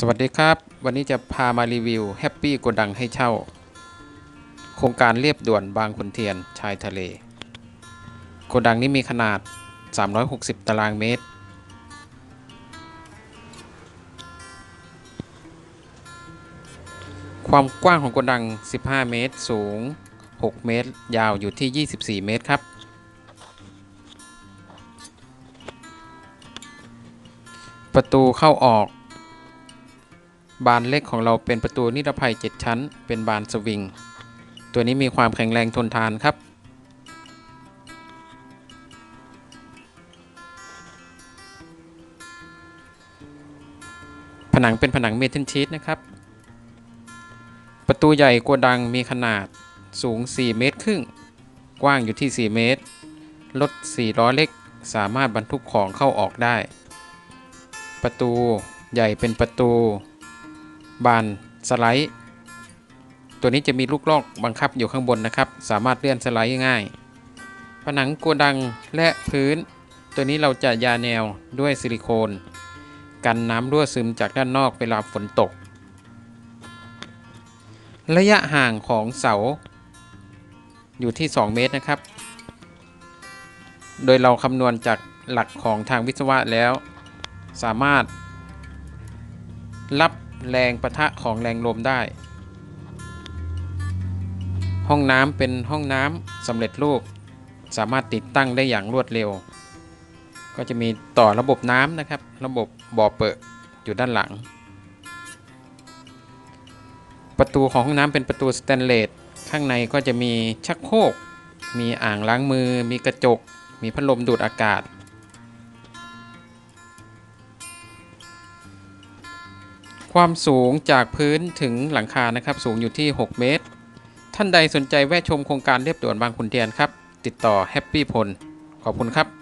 สวัสดีครับ วันนี้จะพามารีวิวแฮปปี้โกดังให้เช่า โครงการเรียบด่วนบางขุนเทียนชายทะเล โกดังนี้มีขนาด 360 ตารางเมตร ความกว้างของโกดัง 15 เมตร สูง 6 เมตร ยาวอยู่ที่ 24 เมตรครับประตูเข้าออก บานเล็กของเราเป็นประตูนิรภัย 7 ชั้น เป็นบานสวิง ตัวนี้มีความแข็งแรงทนทานครับ ผนังเป็นผนังเมทัลชีตนะครับ ประตูใหญ่กวดังมีขนาดสูง 4 เมตรครึ่ง กว้างอยู่ที่ 4 เมตร รถ4ล้อเล็กสามารถบรรทุกของเข้าออกได้ ประตูใหญ่เป็นประตู บานสไลด์ ตัวนี้จะมีลูกลอกบังคับอยู่ข้างบนนะครับ สามารถเลื่อนสไลด์ง่าย ผนังโกดังและพื้น ตัวนี้เราจะยาแนวด้วยซิลิโคน กันน้ำรั่วซึมจากด้านนอกเวลาฝนตก ระยะห่างของเสา อยู่ที่ 2 เมตรนะครับ โดยเราคำนวณจากหลักของทางวิศวะแล้ว สามารถรับ แรงประทะของแรงลมได้ ห้องน้ำเป็นห้องน้ำสำเร็จรูป สามารถติดตั้งได้อย่างรวดเร็ว ก็จะมีต่อระบบน้ำนะครับ ระบบบ่อเปิดอยู่ด้านหลัง ประตูของห้องน้ำเป็นประตูสแตนเลสข้างในก็จะมีชักโครกมีอ่างล้างมือ มีกระจก มีพัดลมดูดอากาศ ความสูงจากพื้นถึงหลังคานะครับ สูงอยู่ที่ 6 เมตร ท่านใดสนใจแวะชมโครงการเรียบด่วนบางขุนเทียนครับ ติดต่อแฮปปี้พล ขอบคุณครับ